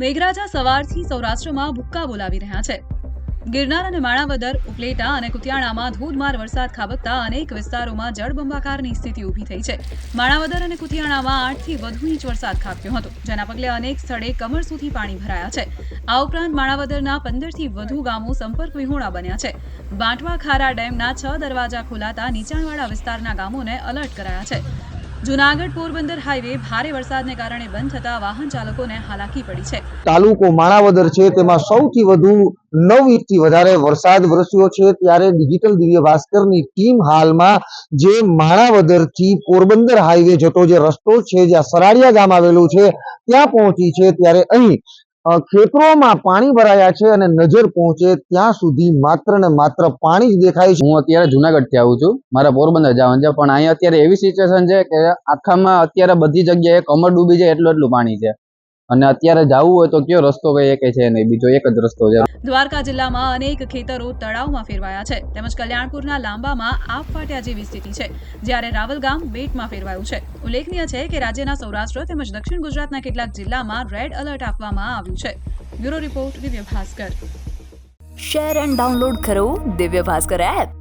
મેઘરાજા સવારથી સૌરાષ્ટ્રમાં ભૂક્કા બોલાવી રહ્યા છે. ગિરનાર અને માણાવદર, ઉપલેટા અને કુતિયાણામાં ધોધમાર વરસાદ ખાબકતા અનેક વિસ્તારોમાં જળબંબાકારની સ્થિતિ ઊભી થઈ છે. માણાવદર અને કુતિયાણામાં આઠથી વધુ ઇંચ વરસાદ ખાબક્યો હતો, જેના પગલે અનેક સ્થળે કમર સુધી પાણી ભરાયા છે. આ ઉપરાંત માણાવદરના પંદરથી વધુ ગામો સંપર્ક વિહોણા બન્યા છે. બાંટવા ખારા ડેમના છ દરવાજા ખોલાતા નીચાણવાળા વિસ્તારના ગામોને અલર્ટ કરાયા છે. જૂનાગઢ પોરબંદર હાઈવે ભારે વરસાદને કારણે બંધ થતા વાહન ચાલકોને હાલાકી પડી છે. તાલુકો માણાવદર છે, તેમાં સૌથી વધુ નવ ઇંચથી વધારે વરસાદ વરસ્યો છે, ત્યારે ડિજિટલ દિવ્ય ભાસ્કરની ટીમ હાલમાં જે માણાવદરથી પોરબંદર હાઈવે જતો જે રસ્તો છે, જ્યાં સરાડિયા ગામ આવેલું છે, ત્યાં પહોંચી છે, ત્યારે અહીં ખેતરોમાં પાણી ભરાયા છે અને નજર પહોંચે ત્યાં સુધી માત્ર ને માત્ર પાણી જ દેખાય છે. હું અત્યારે જુનાગઢથી આવું છું. મારા પોરબંદર જવાનું છે. પણ અહીંયા અત્યારે એવી સિચ્યુએશન છે કે આખામાં અત્યારે બધી જગ્યાએ કમર ડૂબી જાય એટલું એટલું પાણી છે. અને અત્યારે જવું હોય તો કયો રસ્તો કઈ એક છે નહીં? બીજો એક જ રસ્તો છે. દ્વારકા જિલ્લામાં અનેક ખેતરો તળાવમાં ફેરવાયા છે. તેમજ કલ્યાણપુરના લાંબામાં આપ ફાટ્યા જેવી સ્થિતિ છે જ્યારે રાવલ ગામ બેટમાં ફેરવાયું છે. ઉલ્લેખનીય છે કે રાજ્યના સૌરાષ્ટ્ર તેમજ દક્ષિણ ગુજરાતના કેટલાક જિલ્લામાં રેડ એલર્ટ આપવામાં આવ્યું છે. Bureau report Divya Bhaskar. Share and download કરો દિવ્ય ભાસ્કર એપ.